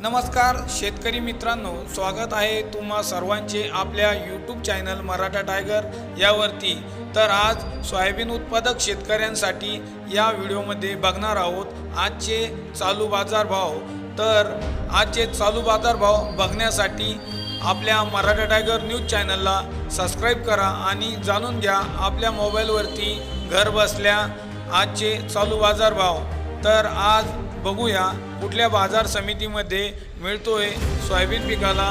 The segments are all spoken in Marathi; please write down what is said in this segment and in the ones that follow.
नमस्कार शेतकरी मित्रांनो स्वागत आहे तुम्हा सर्वांचे आपल्या यूट्यूब चॅनल मराठा टायगर यावरती. तर आज सोयाबीन उत्पादक शेतकऱ्यांसाठी या व्हिडिओमध्ये बघणार आहोत आजचे चालू बाजार भाव. तर आजचे चालू बाजार भाव बघण्यासाठी आपल्या मराठा टायगर न्यूज चॅनलला सबस्क्राईब करा आणि जाणून घ्या आपल्या मोबाईलवरती घर बसल्या आजचे चालू बाजार भाव. तर आज बघूया कुठल्या बाजार समितीमध्ये मिळतोय सोयाबीन पिकाला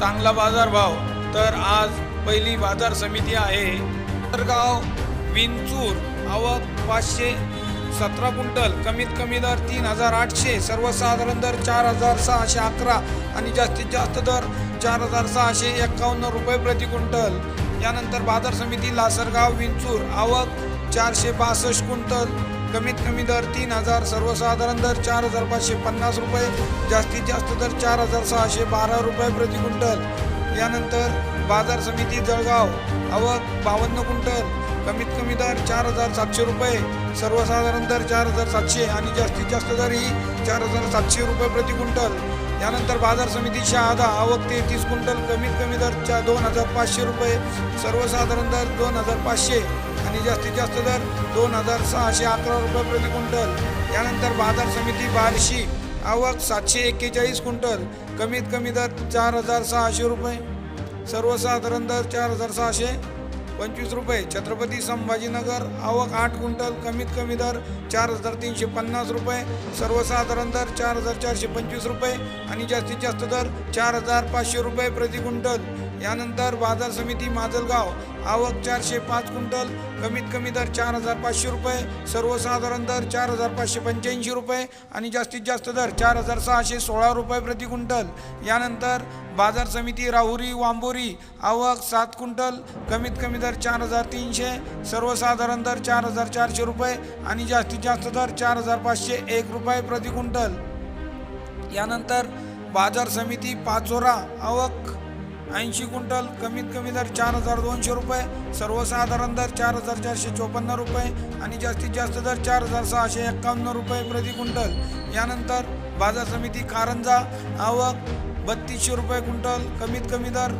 चांगला बाजारभाव तर आज पहिली बाजार समिती आहे. गाव विंचूर आवक पाचशे सतरा क्विंटल कमीत कमी दर तीन हजार आठशे सर्वसाधारण दर चार हजार सहाशे अकरा आणि जास्तीत जास्त दर चार हजार सहाशे एक्कावन्न रुपये प्रति क्विंटल. यानंतर बाजार समिती लासरगाव विंचूर आवक चारशे बासष्ट क्विंटल कमीत कमी दर तीन हजार सर्वसाधारण दर चार हजार पाचशे पन्नास रुपये जास्तीत जास्त दर चार हजार सहाशे बारा रुपये प्रति क्विंटल. यानंतर बाजार समिती जळगाव आवक बावन्न क्विंटल कमीत कमी दर चार हजार सातशे रुपये सर्वसाधारण दर चार हजार सातशे आणि जास्तीत जास्त दर ही चार हजार सातशे रुपये प्रति क्विंटल. यानंतर बाजार समिती शहादा आवक तेहतीस क्विंटल कमीत कमी दर चा दोन हजार पाचशे रुपये सर्वसाधारण दर दोन हजार पाचशे. आणि जास्तीत जास्त दर दोन हजार सहाशे अकरा रुपये प्रति क्विंटल. यानंतर बाजार समिती बार्शी आवक सातशे एक्केचाळीस क्विंटल. कमीत कमी दर चार हजार सहाशे रुपये. सर्वसाधारण दर चार हजार सहाशे पंचवीस रुपये. छत्रपती संभाजीनगर आवक आठ क्विंटल. कमीत कमी दर चार हजार तीनशे पन्नास रुपये. सर्वसाधारण दर चार हजार चारशे पंचवीस रुपये आणि जास्तीत जास्त दर चार हजार पाचशे रुपये प्रति क्विंटल. यानंतर बाजार समिती माजलगाव आवक चारशे पाच क्विंटल कमीत कमी दर चार हजार पाचशे रुपये सर्वसाधारण दर चार हजार पाचशे पंच्याऐंशी रुपये आणि जास्तीत जास्त दर चार हजार सहाशे सोळा रुपये प्रति क्विंटल. यानंतर बाजार समिती राहुरी वांबोरी आवक सात क्विंटल कमीत कमी दर चार हजार तीनशे सर्वसाधारण दर चार हजार चारशे रुपये आणि जास्तीत जास्त दर चार हजार पाचशे एक रुपये प्रति क्विंटल. यानंतर बाजार समिती पाचोरा आवक ऐंशी क्विंटल कमीत कमी दर चार हजार दोनशे रुपये सर्वसाधारण दर चार हजार चारशे चोपन्न रुपये आणि जास्तीत जास्त दर चार हजार सहाशे एक्कावन्न रुपये प्रति क्विंटल. यानंतर बाजार समिती कारंजा आवक बत्तीसशे रुपये क्विंटल कमीत कमी दर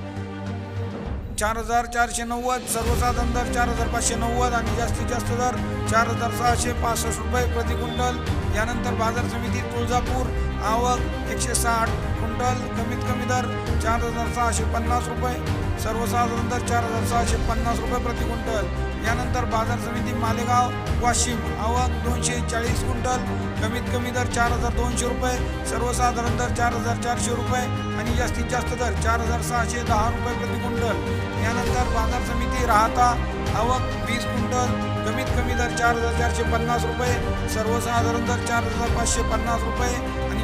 चार हजार चारशे नव्वद सर्वसाधारण दर चार हजार पाचशे नव्वद आणि जास्तीत जास्त दर चार हजार सहाशे पासष्ट रुपये प्रति क्विंटल. यानंतर बाजार समिती तुळजापूर आवक एकशे साठ क्विंटल कमीत कमी दर चार हजार सहाशे पन्नास रुपये सर्वसाधारण दर चार हजार सहाशे पन्नास रुपये प्रति क्विंटल. यानंतर बाजार समिती मालेगाव वाशिम आवक दोनशे चाळीस क्विंटल कमीत कमी दर चार हजार दोनशे रुपये सर्वसाधारण दर चार हजार चारशे रुपये आणि जास्तीत जास्त दर चार हजार सहाशे दहा रुपये प्रति क्विंटल. यानंतर बाजार समिती राहता आवक वीस क्विंटल कमीत कमी दर चार हजार चारशे पन्नास रुपये सर्वसाधारण दर चार हजार पाचशे पन्नास रुपये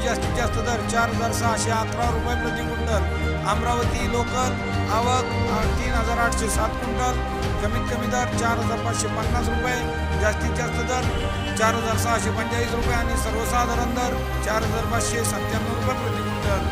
जास्तीत जास्त दर चार हजार सहाशे अकरा रुपये प्रति क्विंटल. अमरावती लोकल आवक तीन हजार आठशे सात क्विंटल. कमीत कमी दर चार हजार पाचशे पन्नास रुपये. जास्तीत जास्त दर चार हजार सहाशे पंचेचाळीस रुपये आणि सर्वसाधारण दर चार हजार पाचशे सत्त्याण्णव रुपये प्रति क्विंटल.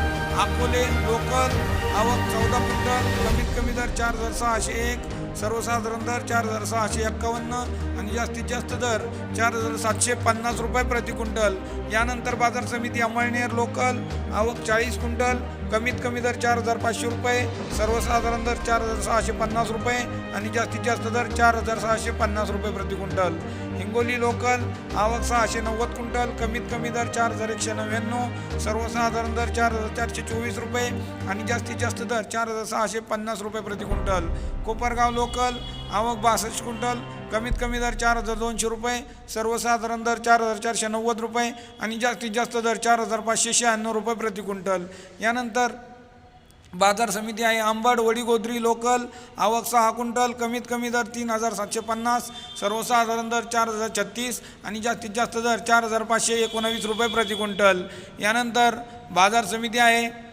अकोले लोकल आवक चौदा क्विंटल. कमीत कमी दर चार हजार सहाशे एक. सर्वसाधारण दर चार हजार सहाशे एक्कावन्न आणि जास्तीत जास्त दर चार हजार सातशे पन्नास रुपये प्रति क्विंटल. यानंतर बाजार समिती अंमळनेर लोकल आवक चाळीस क्विंटल कमीत कमी दर चार हजार पाचशे रुपये सर्वसाधारण दर चार हजार सहाशे पन्नास रुपये आणि जास्तीत जास्त दर चार हजार सहाशे पन्नास रुपये प्रति क्विंटल. हिंगोली लोकल आवक सहाशे नव्वद क्विंटल कमीत कमी दर चार हजार एकशे नव्याण्णव सर्वसाधारण दर चार हजार चारशे चोवीस रुपये आणि जास्तीत जास्त दर चार हजार सहाशे पन्नास रुपये प्रति क्विंटल. कोपरगाव लोकल आवक बासष्ट क्विंटल कमीत कमी दर चार हजार दोनशे रुपये सर्वसाधारण दर चार हजार चारशे नव्वद रुपये आणि जास्तीत जास्त दर चार हजार पाचशे शहाण्णव रुपये प्रति क्विंटल. यानंतर बाजार समिती आहे. आंबड वडीगोद्री लोकल आवक सहा क्विंटल कमीत कमी दर तीन हजार सातशे पन्नास सर्वसाधारण दर चार हजार छत्तीस आणि जास्तीत जास्त दर चार हजार पाचशे एकोणावीस रुपये प्रति क्विंटल. यानंतर बाजार समिती आहे.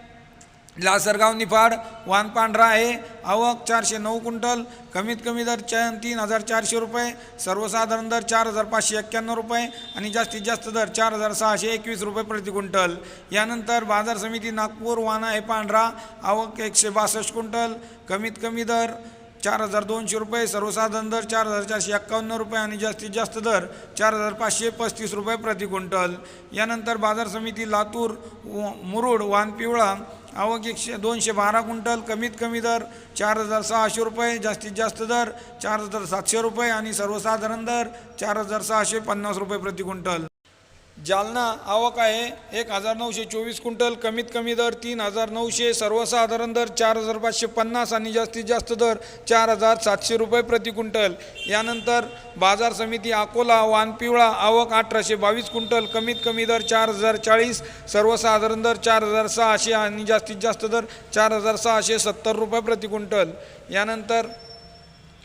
लासरगाव निफाड वान पांढरा आहे. आवक चारशे नऊ क्विंटल कमीत कमी दर च तीन हजार चारशे रुपये सर्वसाधारण दर चार हजार पाचशे एक्क्याण्णव रुपये आणि जास्तीत जास्त दर चार हजार सहाशे एकवीस रुपये प्रति क्विंटल. यानंतर बाजार समिती नागपूर वाना आहे पांढरा आवक एकशे बासष्ट क्विंटल कमीत कमी दर चार हजार दोनशे रुपये सर्वसाधारण दर चार हजार चारशे एक्कावन्न रुपये आणि जास्तीत जास्त दर चार हजार पाचशे पस्तीस रुपये प्रति क्विंटल. यानंतर बाजार समिती लातूर व- मुरुड वान पिवळा आवक एकशे दोनशे बारा क्विंटल कमीत कमी दर चार हजार सहाशे रुपये जास्तीत जास्त दर चार हजार सातशे रुपये आणि सर्वसाधारण दर चार हजार सहाशे पन्नास रुपये प्रति क्विंटल. जालना आवक आहे. एक हजार नऊशे चोवीस क्विंटल कमीत कमी दर तीन हजार नऊशे सर्वसाधारण दर चार हजार पाचशे पन्नास आणि जास्तीत जास्त दर चार हजार सातशे रुपये प्रति क्विंटल. यानंतर बाजार समिती अकोला वानपिवळा आवक अठराशे बावीस क्विंटल कमीत कमी दर चार हजार चाळीस सर्वसाधारण दर चार हजार सहाशे आणि जास्तीत जास्त दर चार हजार सहाशे सत्तर रुपये प्रति क्विंटल. यानंतर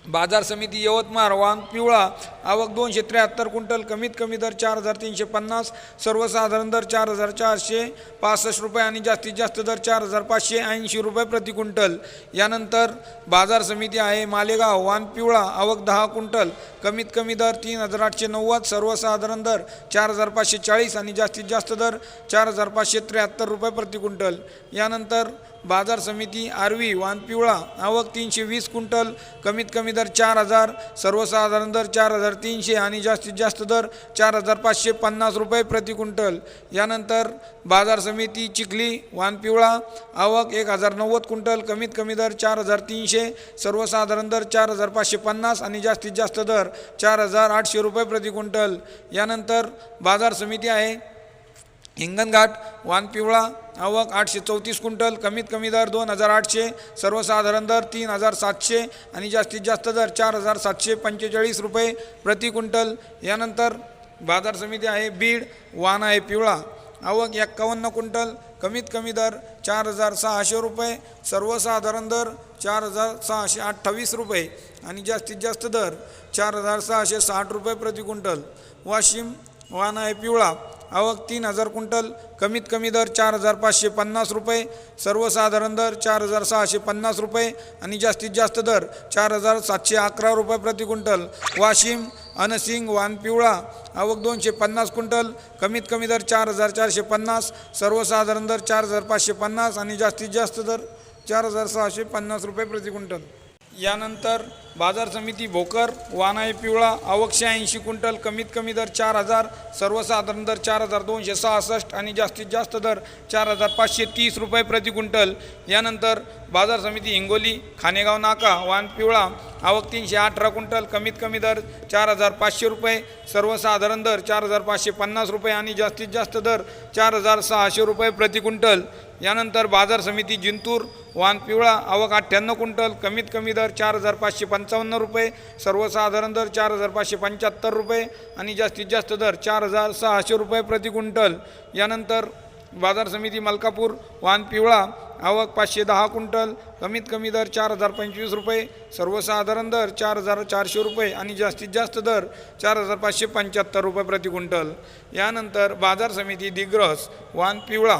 बाजार समिती यवतमाळ वांग पिवळा आवक दोनशे त्र्याहत्तर क्विंटल कमीत कमी दर चार हजार तीनशे पन्नास सर्वसाधारण दर चार हजार चारशे पासष्ट रुपये आणि जास्तीत जास्त दर चार हजार पाचशे ऐंशी रुपये प्रति क्विंटल यानंतर बाजार समिती आहे मालेगाव वान पिवळा आवक दहा क्विंटल कमीत कमी दर तीन हजार आठशे नव्वद सर्वसाधारण दर चार हजार पाचशे चाळीस आणि जास्तीत जास्त दर चार हजार पाचशे त्र्याहत्तर रुपये प्रति क्विंटल यानंतर बाजार समिती आरवी वानपिवळा आवक तीनशे वीस क्विंटल कमीत कमी दर चार हजार सर्वसाधारण दर चार हजार तीनशे आणि जास्तीत जास्त दर चार हजार पाचशे पन्नास रुपये प्रति क्विंटल. यानंतर बाजार समिती चिखली वानपिवळा आवक एक हजार नव्वद क्विंटल कमीत कमी दर चार हजार तीनशे सर्वसाधारण दर चार हजार पाचशे पन्नास आणि जास्तीत जास्त दर चार हजार आठशे रुपये प्रति क्विंटल. यानंतर बाजार समिती आहे हिंगणघाट वानपिवळा आवक आठशे चौतीस क्विंटल कमीत कमी दर दोन हजार आठशे सर्वसाधारण दर तीन हजार सातशे आणि जास्तीत जास्त दर चार हजार सातशे पंचेचाळीस रुपये प्रति क्विंटल. यानंतर बाजार समिती आहे बीड वान आहे पिवळा. आवक एक्कावन्न क्विंटल कमीत कमी दर चार हजार सहाशे रुपये सर्वसाधारण दर चार हजार सहाशे अठ्ठावीस रुपये आणि जास्तीत जास्त दर चार हजार सहाशे साठ रुपये प्रति क्विंटल. वाशिम वान आहे पिवळा. आवक तीन हजार क्विंटल कमीत कमी दर चार हजार पाचशे पन्नास रुपये सर्वसाधारण दर चार हजार सहाशे पन्नास रुपये आणि जास्तीत जास्त दर चार हजार सातशे अकरा रुपये प्रति क्विंटल. वाशिम अनसिंग वानपिवळा आवक दोनशे पन्नास क्विंटल कमीत कमी दर चार हजार चारशे पन्नास सर्वसाधारण दर चार हजार पाचशे पन्नास आणि जास्तीत जास्त दर चार हजार सहाशे पन्नास रुपये प्रति क्विंटल. यानंतर बाजार समिती भोकर वानाई पिवळा आवकशे ऐंशी क्विंटल कमीत कमी दर चार हजार सर्वसाधारण दर चार हजार दोनशे सहासष्ट आणि जास्तीत जास्त दर चार हजार पाचशे तीस रुपये प्रति क्विंटल. यानंतर बाजार समिती हिंगोली खानेगाव नाका वान पिवळा आवक तीनशे अठरा क्विंटल कमीत कमी दर चार हजार पाचशे रुपये सर्वसाधारण दर चार हजार पाचशे पन्नास रुपये आणि जास्तीत जास्त दर चार हजार सहाशे रुपये प्रति क्विंटल. यानंतर बाजार समिती जिंतूर वान पिवळा आवक अठ्ठ्याण्णव क्विंटल कमीत कमी दर चार हजार पाचशे पन्नास पंचावन्न रुपये सर्वसाधारण दर चार हजार पाचशे पंच्याहत्तर रुपये आणि जास्तीत जास्त दर चार हजार सहाशे रुपये प्रति क्विंटल. यानंतर बाजार समिती मलकापूर वाहन पिवळा आवक पाचशे दहा क्विंटल कमीत कमी दर चार हजार पंचवीस रुपये सर्वसाधारण दर चार हजार चारशे रुपये आणि जास्तीत जास्त दर चार हजार पाचशे पंच्याहत्तर रुपये प्रति क्विंटल. यानंतर बाजार समिती दिग्रस वाहन पिवळा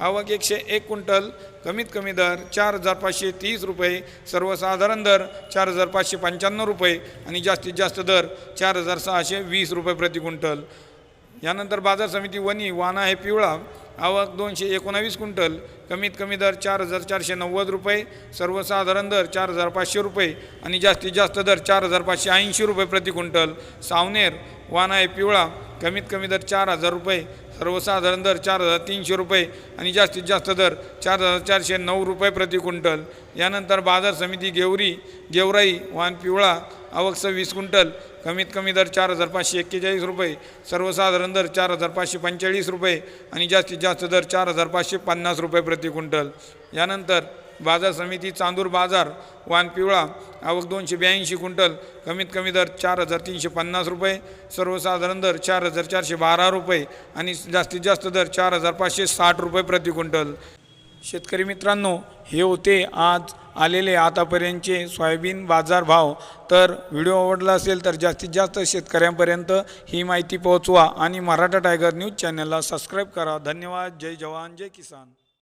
आवक एकशे एक क्विंटल कमीत कमी दर चार हजार पाचशे तीस रुपये सर्वसाधारण दर चार हजार पाचशे पंच्याण्णव रुपये आणि जास्तीत जास्त दर चार हजार सहाशे वीस रुपये प्रति क्विंटल. यानंतर बाजार समिती वनी वाना आहे पिवळा आवक दोनशे एकोणावीस क्विंटल कमीत कमी दर चार हजार चारशे नव्वद रुपये सर्वसाधारण दर चार हजार पाचशे रुपये आणि जास्तीत जास्त दर चार हजार पाचशे ऐंशी रुपये प्रति क्विंटल. सावनेर वाना आहे पिवळा कमीत कमी दर चार हजार रुपये सर्वसाधारण दर चार हजार तीनशे रुपये आणि जास्तीत जास्त दर चार हजार चारशे नऊ रुपये प्रति क्विंटल. यानंतर बाजार समिती गेवरी गेवराई वान पिवळा आवक सव्वीस क्विंटल कमीत कमी दर चार हजार पाचशे एक्केचाळीस रुपये सर्वसाधारण दर चार हजार पाचशे पंचेचाळीस रुपये आणि जास्तीत जास्त दर चार हजार पाचशे पन्नास रुपये प्रति क्विंटल. यानंतर बाजार समिती चांदूर बाजार वान पिवळा आवक दोनशे ब्याऐंशी क्विंटल कमीत कमी दर चार हजार तीनशे पन्नास रुपये सर्वसाधारण दर चार हजार चारशे बारा रुपये आणि जास्तीत जास्त दर चार हजार पाचशे साठ रुपये प्रति क्विंटल. शेतकरी मित्रांनो हे होते आज आलेले आतापर्यंतचे सोयाबीन बाजार भाव. तर व्हिडिओ आवडला असेल तर जास्तीत जास्त शेतकऱ्यांपर्यंत ही माहिती पोहोचवा आणि मराठा टायगर न्यूज चॅनलला सबस्क्राईब करा. धन्यवाद. जय जवान. जय किसान.